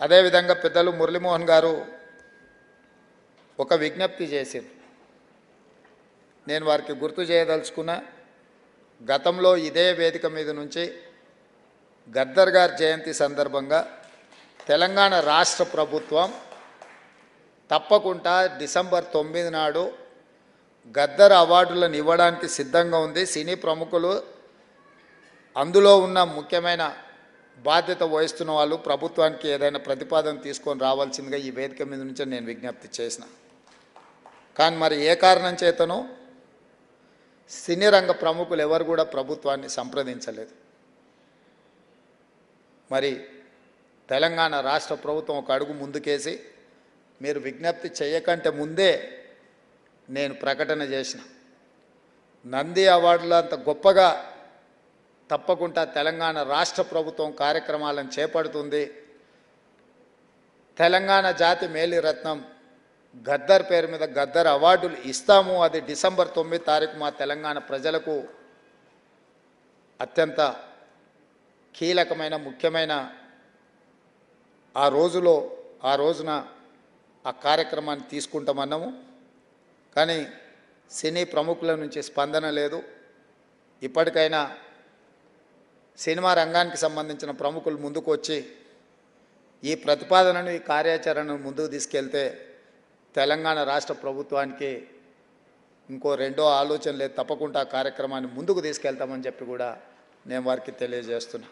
అదేవిధంగా పెద్దలు మురళీమోహన్ గారు ఒక విజ్ఞప్తి చేశారు. నేను వారికి గుర్తు చేయదలుచుకున్నా గతంలో ఇదే వేదిక మీద నుంచి గద్దర్ గారి జయంతి సందర్భంగా తెలంగాణ రాష్ట్ర ప్రభుత్వం తప్పకుండా డిసెంబర్ తొమ్మిది నాడు గద్దర్ అవార్డులను ఇవ్వడానికి సిద్ధంగా ఉంది. సినీ ప్రముఖులు అందులో ఉన్న ముఖ్యమైన బాధ్యత వహిస్తున్న వాళ్ళు ప్రభుత్వానికి ఏదైనా ప్రతిపాదన తీసుకొని రావాల్సిందిగా ఈ వేదిక మీద నుంచే నేను విజ్ఞప్తి చేసిన. కానీ మరి ఏ కారణం చేతనో సినీ రంగ ప్రముఖులు ఎవరు కూడా ప్రభుత్వాన్ని సంప్రదించలేదు. మరి తెలంగాణ రాష్ట్ర ప్రభుత్వం ఒక అడుగు ముందుకేసి మీరు విజ్ఞప్తి చేయకంటే ముందే నేను ప్రకటన చేసిన. నంది అవార్డులు అంత గొప్పగా తప్పకుండా తెలంగాణ రాష్ట్ర ప్రభుత్వం కార్యక్రమాలను చేపడుతుంది. తెలంగాణ జాతి మేలిరత్నం గద్దర్ పేరు మీద గద్దర్ అవార్డులు ఇస్తాము. అది డిసెంబర్ తొమ్మిది తారీఖు మా తెలంగాణ ప్రజలకు అత్యంత కీలకమైన ముఖ్యమైన ఆ రోజులో ఆ రోజున ఆ కార్యక్రమాన్ని తీసుకుంటామన్నాము. కానీ సినీ ప్రముఖుల నుంచి స్పందన లేదు. ఇప్పటికైనా సినిమా రంగానికి సంబంధించిన ప్రముఖులు ముందుకు వచ్చి ఈ ప్రతిపాదనను ఈ కార్యాచరణను ముందుకు తీసుకెళ్తే తెలంగాణ రాష్ట్ర ప్రభుత్వానికి ఇంకో రెండో ఆలోచన లేదు. తప్పకుండా కార్యక్రమాన్ని ముందుకు తీసుకెళ్తామని చెప్పి కూడా నేను వారికి తెలియజేస్తున్నా.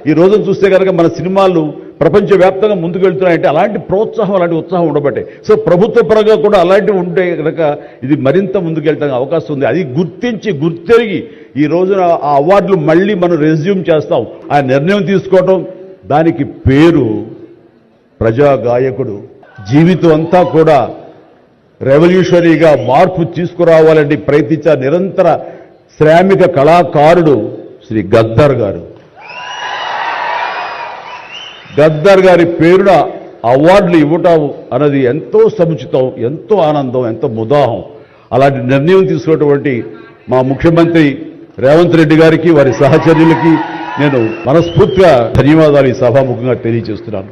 ఈ రోజు చూస్తే కనుక మన సినిమాలు ప్రపంచవ్యాప్తంగా ముందుకు వెళ్తున్నాయంటే అలాంటి ప్రోత్సాహం అలాంటి ఉత్సాహం ఉండబట్టే. సో ప్రభుత్వ పరంగా కూడా అలాంటివి ఉంటే కనుక ఇది మరింత ముందుకెళ్ళడానికి అవకాశం ఉంది. అది గుర్తించి గుర్తెరిగి ఈ రోజున ఆ అవార్డులు మళ్ళీ మనం రెజ్యూమ్ చేస్తాం. ఆ నిర్ణయం తీసుకోవటం దానికి పేరు ప్రజా గాయకుడు. జీవితం అంతా కూడా రెవల్యూషనరీగా మార్పు తీసుకురావాలని ప్రయత్నించే నిరంతర శ్రామిక కళాకారుడు శ్రీ గద్దర్ గారు. గద్దర్ గారి పేరున అవార్డులు ఇవ్వటం అన్నది ఎంతో సముచితం ఎంతో ఆనందం ఎంతో ముదాహం. అలాంటి నిర్ణయం తీసుకున్నటువంటి మా ముఖ్యమంత్రి రేవంత్ రెడ్డి గారికి వారి సహచర్యులకి నేను మనస్ఫూర్తిగా ధన్యవాదాలు ఈ సభాముఖంగా తెలియజేస్తున్నాను.